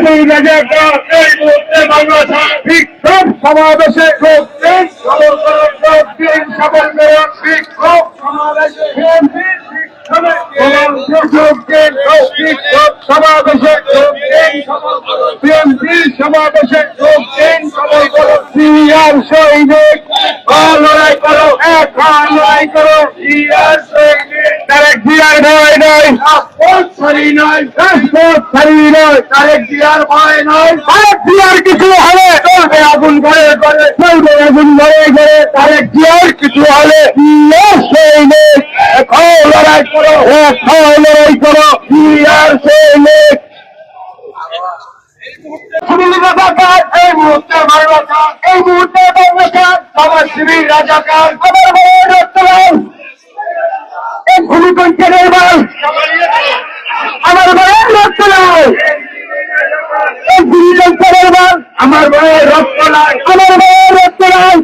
রাজাকার এই মুহূর্তে বাংলা বিক্ষোভ সমাবেশে বিক্ষোভ সমাবেশে সমাবেশে সৈনিক লড়াই করো এক লড়াই করো তারেক জিয়ার ভয় নয়। ছাড়ি নয়। ছাড়ি নয়। তারেক জিয়ার ভয় নয়। তারেক জিয়ার কিছু হলে চলবে আগুন ঘরে ঘরে চলবে আগুন ঘরে ঘরে তারেক জিয়ার কিছু হলে সিআর সৈনিক এখন লড়াই করো। লড়াই এই মুহূর্তে বাংলাকার এই মুহূর্তে বাংলাকার আমার শিবির রাজাকার। আমার ভূমিকঞ্চের এবার আমার বড় রক্ত এই ভূমিকম্পের এবার আমার রক্ত রক্তলাল আমার বড় রক্তলাল